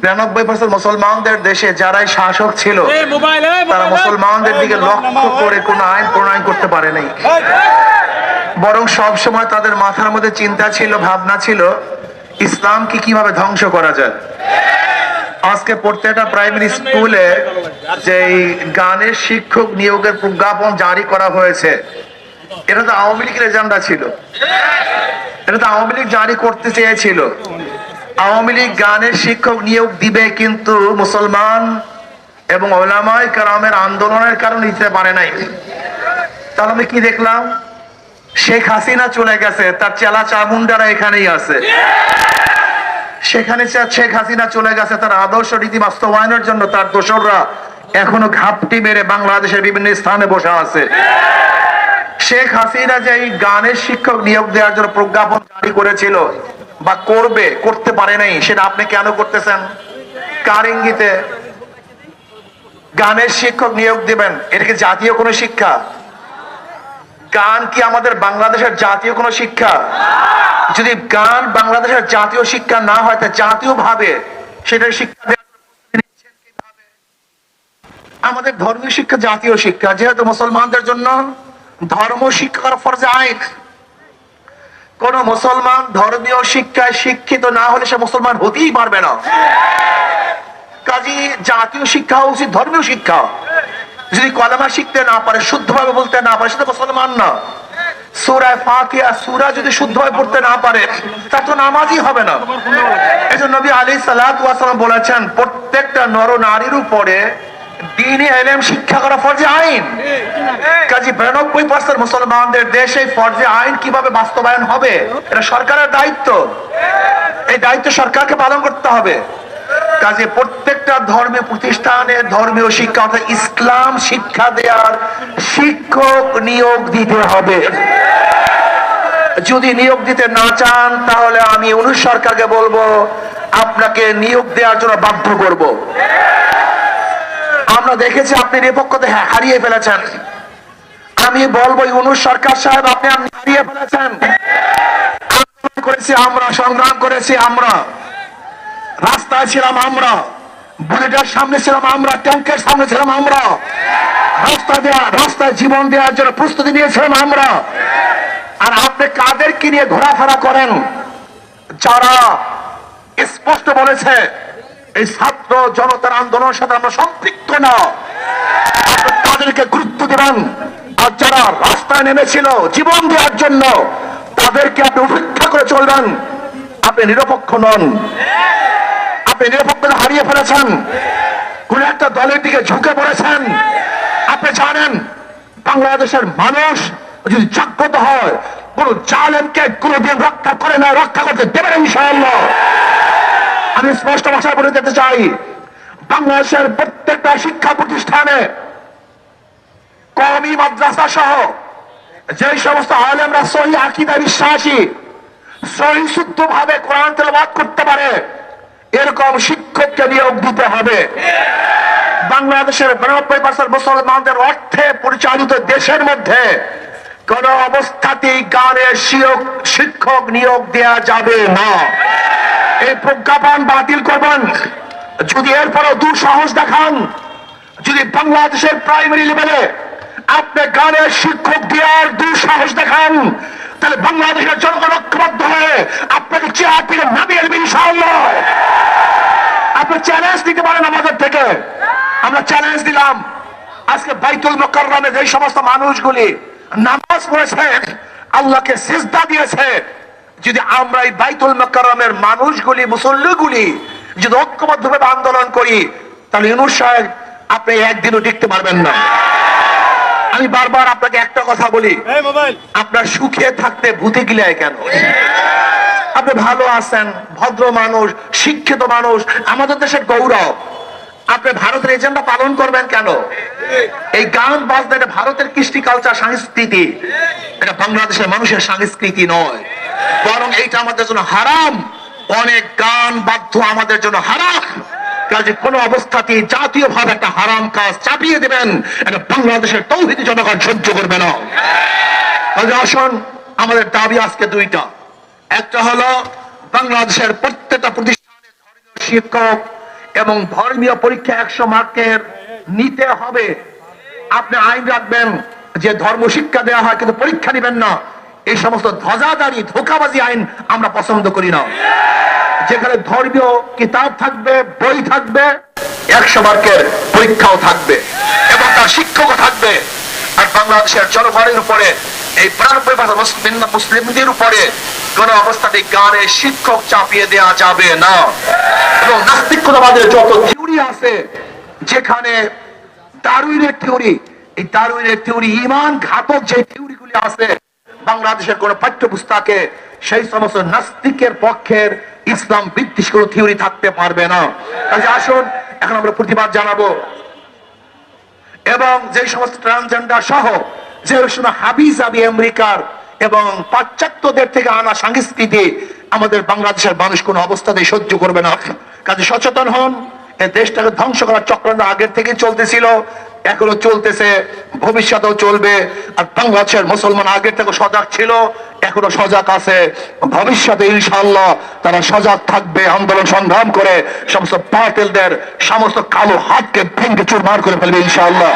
তিরানব্বই পার্সেন্ট মুসলমানদের দেশে যারাই শাসক ছিল তারা মুসলমানদের দিকে লক্ষ্য করে কোনো আইন প্রণয়ন করতে পারে নাই। বরং সব সময় তাদের মাথার মধ্যে চিন্তা ছিল ভাবনা ছিল ইসলামকে কীভাবে ধ্বংস করা যায়। আজকে প্রত্যেকটা প্রাইমারি স্কুলে যে গানের শিক্ষক নিয়োগের প্রজ্ঞাপন জারি করা হয়েছে এটা তো আওয়ামী লীগের এজেন্ডা ছিল। এটা তো আওয়ামী লীগ জারি করতে চেয়েছিল। আওয়ামী লীগ গানের শিক্ষক নিয়োগ দিবে কিন্তু মুসলমান এবং ওলামায় কারামের আন্দোলনের কারণে দিতে পারে নাই। তাহলে আমি কি দেখলাম? শেখ হাসিনা চলে গেছে, তার চেলা চামুন্ডারা এখানেই আছে। সেখানে শেখ হাসিনা চলে গেছে, তার আদর্শ রীতি বাস্তবায়নের জন্য তার দোসররা এখনও ঘাপটি মেরে বাংলাদেশের বিভিন্ন স্থানে বসে আছে। শেখ হাসিনা যে গানের শিক্ষক নিয়োগ দেওয়ার জন্য প্রজ্ঞাপন জারি করেছিল বা করবে, করতে পারে নাই, সেটা আপনি কেন করতেছেন? কার ইঙ্গিতে? গানের শিক্ষক নিয়োগ দিবেন, এটা কি জাতীয় কোনো শিক্ষা? গান কি আমাদের বাংলাদেশের জাতীয় কোনো শিক্ষা? যদি গান বাংলাদেশের জাতীয় শিক্ষা না হয়, তা জাতীয় ভাবে সেটা শিক্ষা? আমাদের ধর্মীয় শিক্ষা জাতীয় শিক্ষা, যেহেতু মুসলমানদের জন্য ধর্ম শিক্ষার ফরজে আইন। কোন মুসলমান ধর্মীয় শিক্ষায় শিক্ষিত না হলে সে মুসলমান হতেই পারবে না। কাজী, জাতীয় শিক্ষা উচিত, ধর্মীয় শিক্ষা। যদি কলেমা শিখতে না পারে, শুদ্ধভাবে বলতে না পারে সেটা মুসলমান না। তা নামাজই হবে না। এই জন্য নবী আলী সালাম বলেছেন, প্রত্যেকটা নর নারীর উপরে শিক্ষা করা ফরজে আইন। কাজী বিরানব্বই পার্সেন্ট মুসলমানদের দেশে ফরজে আইন কীভাবে বাস্তবায়ন হবে, এটা সরকারের দায়িত্ব। এই দায়িত্ব সরকারকে পালন করতে হবে। কাজে প্রত্যেকটা ধর্মীয় প্রতিষ্ঠানে ধর্মীয় শিক্ষা, অর্থাৎ ইসলাম শিক্ষা দেওয়ার শিক্ষক নিয়োগ দিতে হবে। যদি নিয়োগ দিতে না চান, তাহলে আমি অনুষ সরকারকে বলব, আপনাকে নিয়োগ দেওয়ার জন্য বাধ্য করব। আমরা দেখেছি আপনি নিরপেক্ষতা হা- হারিয়ে ফেলেছেন। আমি বলব অনুষ সরকার সাহেব, আপনি হারিয়ে ফেলেছেন। করেছি আমরা, সংগ্রাম করেছি আমরা। রাস্তায় ছিলাম আমরা, বুলেটের সামনে ছিলাম আমরা ট্যাঙ্কের সামনে ছিলাম আমরা। রাস্তা দেওয়া রাস্তায় জীবন দেওয়ার জন্য প্রস্তুতি নিয়েছিলাম আমরা। আর আপনি কাদেরকে নিয়ে ঘোরাফেরা করেন? যারা স্পষ্ট বলেছে, এই ছাত্র জনতার আন্দোলনের সাথে আমরা সম্পৃক্ত না। তাদেরকে গুরুত্ব দেবেন। আর যারা রাস্তায় নেমেছিল জীবন দেওয়ার জন্য, তাদেরকে আপনি উপেক্ষা করে চলবেন। আপনি নিরপেক্ষ নন। আপনি নিরপেক্ষতা হারিয়ে ফেলেছেন। কোন একটা দলের দিকে ঝুঁকে পড়েছেন। আপনি জানেন, বাংলাদেশের মানুষ যদি জাগ্রত হয়, কোন জালেমকে কোনদিন রক্ষা করে না, রক্ষা করতে দেবেন ইনশাআল্লাহ। আমি স্পষ্ট ভাষায় বলে যেতে চাই, বাংলাদেশের প্রত্যেকটা শিক্ষা প্রতিষ্ঠানে কমি মাদ্রাসা সহ যে সমস্ত আলেমরা সহি আকিদা বিশ্বাসী, সহি শুদ্ধ ভাবে কোরআন তেলাওয়াত করতে পারে, এরকম শিক্ষককে নিয়োগ দিতে হবে। বাংলাদেশের বিরানব্বই পার্সেন্ট মুসলমানদের অর্থে পরিচালিত দেশের মধ্যে কোন অবস্থাতেই গানের শিক্ষক নিয়োগ দেয়া যাবে না। এই প্রজ্ঞাপন বাতিল করবেন। যদি এরপরও দুঃসাহস দেখান, যদি বাংলাদেশের প্রাইমারি লেভেলে আপনি গানের শিক্ষক দেওয়ার দুঃসাহস দেখান, তাহলে বাংলাদেশের জনগণ ঐক্যবদ্ধ হয়ে আপনাকে চেয়ার থেকে নামিয়ে দেবে ইনশাআল্লাহ। আপনি চ্যালেঞ্জ দিতে পারেন আমাদের থেকে। আমরা চ্যালেঞ্জ দিলাম। আজকে বাইতুল মোকাররমে যে সমস্ত মানুষগুলি নামাজ পড়েছে, আল্লাহকে সিজদা দিয়েছে যদি আমরা এই বাইতুল মোকাররমের মানুষগুলি মুসল্লিগুলি যদি ঐক্যবদ্ধভাবে আন্দোলন করি তাহলে ইউনুস সাহেব আপনি একদিনও টিকতে পারবেন না। আমি বারবার আপনাকে একটা কথা বলি। আপনার সুখে থাকতে ভূতে গিলায় কেন? আপনি ভালো আছেন ভদ্র মানুষ শিক্ষিত মানুষ আমাদের দেশের গৌরব। আপনি ভারতের এজেন্ডা পালন করবেন কেন? এই গান বাজনা এটা ভারতের কৃষ্টি কালচার সংস্কৃতি। এটা বাংলাদেশের মানুষের সংস্কৃতি নয়। বরং এইটা আমাদের জন্য হারাম। অনেক গান, বাদ্য আমাদের জন্য হারাম। কাজে কোন অবস্থাতেই জাতীয় ভাবে একটা হারাম কাজ চাপিয়ে দেবেন। এটা বাংলাদেশের তৌহিদি জনগণ সহ্য করবে না। আসুন, আমাদের দাবি আজকে দুইটা। একটা হলো, বাংলাদেশের প্রত্যেকটা প্রতিষ্ঠানের শিক্ষক এবং ধর্মীয় পরীক্ষা একশো মার্কের নিতে হবে। আপনি আইন রাখবেন যে ধর্ম শিক্ষা দেওয়া হয়, কিন্তু পরীক্ষা নেবেন না। এই সমস্ত ধ্বজাদারি ধোকাবাজি আইন আমরা পছন্দ করি না। যেখানে ধর্মীয় কিতাব থাকবে, বই থাকবে, একশো মার্কের পরীক্ষাও থাকবে এবং তার শিক্ষকও থাকবে। আর বাংলাদেশের জনগণের উপরে, এই ভাষা মুসলিমদের উপরে কোন অবস্থাতে গানে শিক্ষক চাপিয়ে দেওয়া যাবে না। এবং নাস্তিকতাবাদের যত থিওরি আছে, যেখানে দারুইনের থিওরি এই দারুইনের থিওরি ইমান ঘাতক যে থিওরিগুলি আছে বাংলাদেশের কোন পাঠ্যপুস্তকে সেই সমস্ত নাস্তিকের পক্ষের ইসলাম বিদ্বেষ কোন থিওরি থাকতে পারবে না। কাজে আসুন, এখন আমরা প্রতিবাদ জানাব। এবং যে সমস্ত ট্রান্সজেন্ডার সহ, যে সমস্ত হাবিজাবি আমেরিকার এবং পাশ্চাত্যদের থেকে আনা সংস্কৃতি, আমাদের বাংলাদেশের মানুষ কোন অবস্থাতে সহ্য করবে না। কাজে সচেতন হন, এই দেশটাকে ধ্বংস করার চক্রান্ত আগের থেকে চলতেছিল। এখনও চলতেছে, ভবিষ্যতেও চলবে। আর বাংলাদেশের মুসলমান আগের থেকে সজাগ ছিল, এখনও সজাগ আছে। ভবিষ্যতে ইনশাল্লাহ তারা সজাগ থাকবে, আন্দোলন সংগ্রাম করে সমস্ত পাটেলদের সমস্ত কালো হাতকে ভেঙে চুরমার করে ফেলবে ইনশাআল্লাহ।